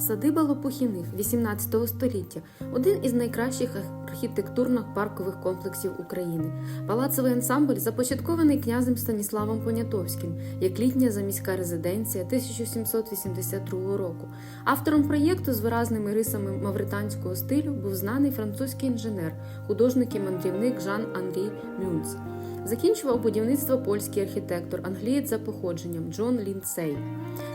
Садиба Лопухіних 18 століття один із найкращих архітектурно-паркових комплексів України. Палацовий ансамбль започаткований князем Станіславом Понятовським як літня заміська резиденція 1782 року. Автором проєкту з виразними рисами мавританського стилю був знаний французький інженер, художник і мандрівник Жан Анрі Мюнц. Закінчував будівництво польський архітектор, англієць за походженням Джон Ліндсей.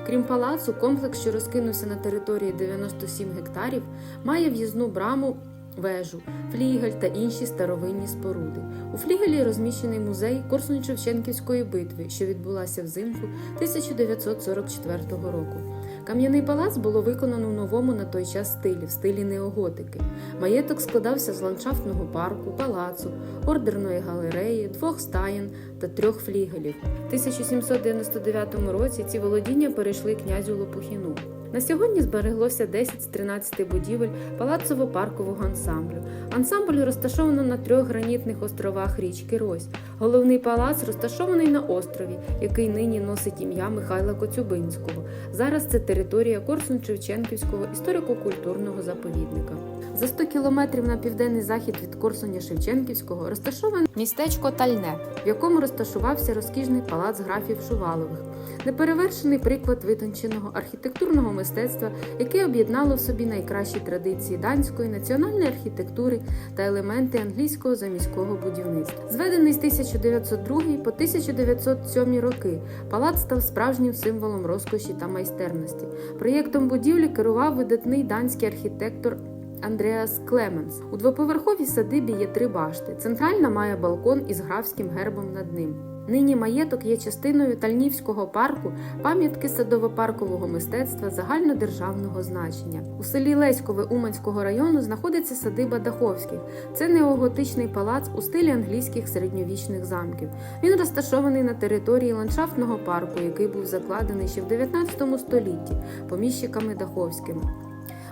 Крім палацу, комплекс, що розкинувся на території 97 гектарів, має в'їзну браму, вежу, флігель та інші старовинні споруди. У флігелі розміщений музей Корсунь-Шевченківської битви, що відбулася взимку 1944 року. Кам'яний палац було виконано в новому на той час стилі, в стилі неоготики. Маєток складався з ландшафтного парку, палацу, ордерної галереї, двох стаєн та трьох флігелів. В 1799 році ці володіння перейшли князю Лопухіну. На сьогодні збереглося 10 з 13 будівель палацово-паркового ансамблю. Ансамбль розташовано на трьох гранітних островах річки Рось. Головний палац розташований на острові, який нині носить ім'я Михайла Коцюбинського. Зараз це територія Корсунь-Шевченківського історико-культурного заповідника. За 100 кілометрів на південний захід від Корсуня Шевченківського розташоване містечко Тальне, в якому розташувався розкішний палац графів Шувалових. Неперевершений приклад витонченого архітектурного мистецтва, яке об'єднало в собі найкращі традиції данської національної архітектури та елементи англійського заміського будівництва. Зведений з 1902 по 1907 роки, палац став справжнім символом розкоші та майстерності. Проєктом будівлі керував видатний данський архітектор. Андреас Клеменс. У двоповерховій садибі є три башти. Центральна має балкон із графським гербом над ним. Нині маєток є частиною Тальнівського парку, пам'ятки садово-паркового мистецтва загальнодержавного значення. У селі Леськове Уманського району знаходиться садиба Даховських. Це неоготичний палац у стилі англійських середньовічних замків. Він розташований на території ландшафтного парку, який був закладений ще в 19 столітті поміщиками Даховськими.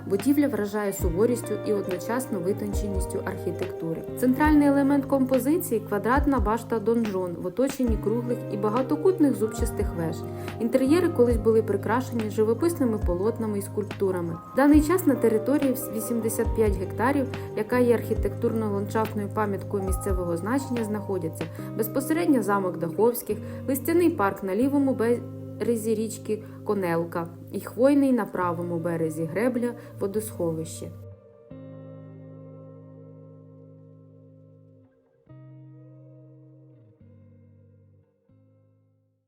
Будівля вражає суворістю і одночасно витонченістю архітектури. Центральний елемент композиції квадратна башта донжон в оточенні круглих і багатокутних зубчастих веж. Інтер'єри колись були прикрашені живописними полотнами і скульптурами. В даний час на території 85 гектарів, яка є архітектурно-ландшафтною пам'яткою місцевого значення, знаходяться безпосередньо замок Даховських, листяний парк на лівому березі річки Конелка і хвойний на правому березі гребля водосховище.